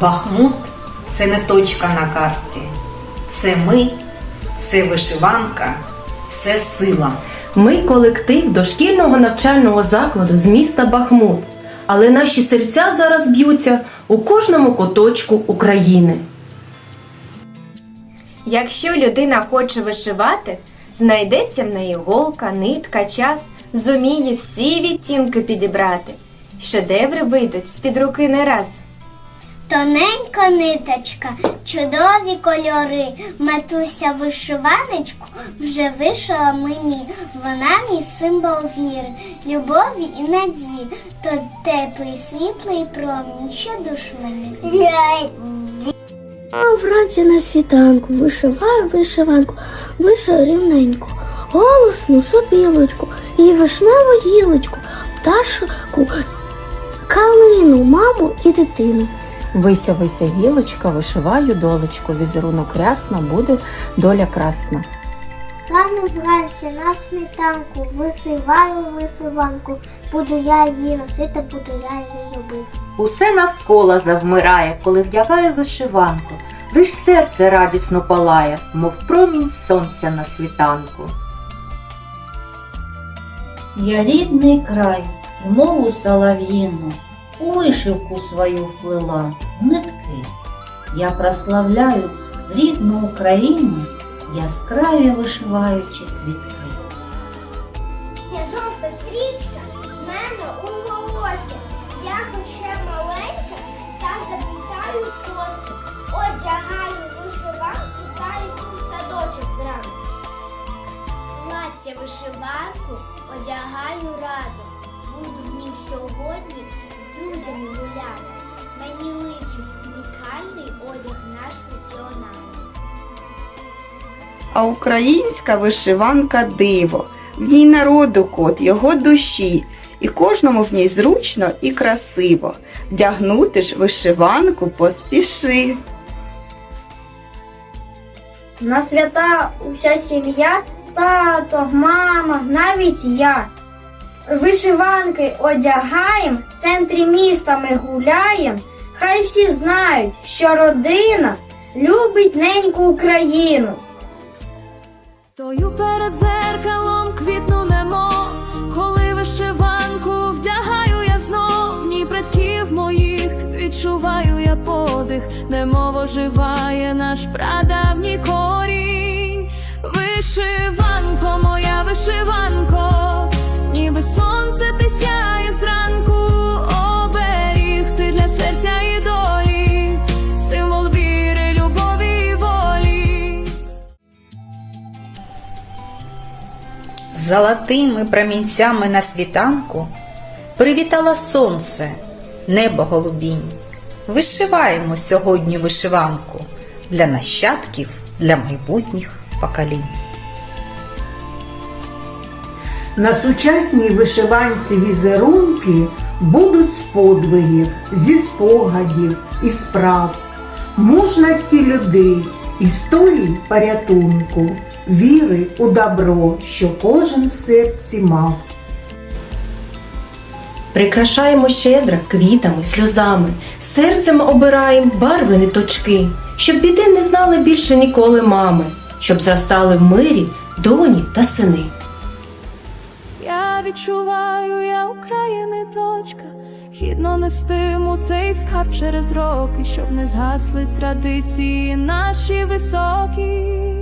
Бахмут це не точка на карті. Це ми, це вишиванка, це сила. Ми колектив дошкільного навчального закладу з міста Бахмут, але наші серця зараз б'ються у кожному куточку України. Якщо людина хоче вишивати, знайдеться в неї голка, нитка, час, зуміє всі відтінки підібрати. Шедеври вийдуть з-під руки не раз. Тоненька ниточка, чудові кольори. Матуся вишиваночку вже вишила мені. Вона мій символ віри, любові і надії. То теплий світлий промінь, що душ мене. А вранці на світанку вишиваю вишиванку, вишию рівненьку, голосну сопілочку і вишневу гілочку, пташку, калину, маму і дитину. Вися, вися, гілочка, вишиваю долечку, візерунок рясна, буде доля красна. Рано вранці на світанку висиваю вишиванку. Буду я її носити, буду я її любити. Усе навколо завмирає, коли вдягаю вишиванку. Лиш серце радісно палає, мов промінь сонця на світанку. Я рідний край і мову солов'їну, вишивку свою вплила нитки. Я прославляю рідну Україну, яскраві вишиваючи квітки. Жовта стрічка, в мене у волосі. Я ще маленька та заплітаю коси. Одягаю вишиванку та йду в садочок зранку. Плаття вишиванку одягаю радо. Буду в нім сьогодні друзями гуляти. Мені личить унікальний одяг наш національний. А українська вишиванка диво, в ній народу кот, його душі, і кожному в ній зручно і красиво. Вдягнути ж вишиванку поспіши. На свята уся сім'я, тато, мама, навіть я. Вишиванки одягаєм, в центрі міста ми гуляєм. Хай всі знають, що родина любить неньку Україну. Стою перед дзеркалом, квітну немо, коли вишиванку вдягаю я знов, в ній предків моїх відчуваю я подих, немов оживає наш прадавній корінь. Вишиванко, моя вишиванко, Золотими промінцями на світанку привітало сонце, небо голубінь. Вишиваємо сьогодні вишиванку для нащадків, для майбутніх поколінь. На сучасній вишиванці візерунки будуть з подвигів, зі спогадів і справ, мужності людей, історій порятунку, віри у добро, що кожен в серці мав. Прикрашаємо щедро квітами, сльозами, серцем обираємо барви ниточки, щоб біди не знали більше ніколи мами, щоб зростали в мирі доні та сини. Я відчуваю, я України точка. Гідно нестиму цей скарб через роки, щоб не згасли традиції наші високі.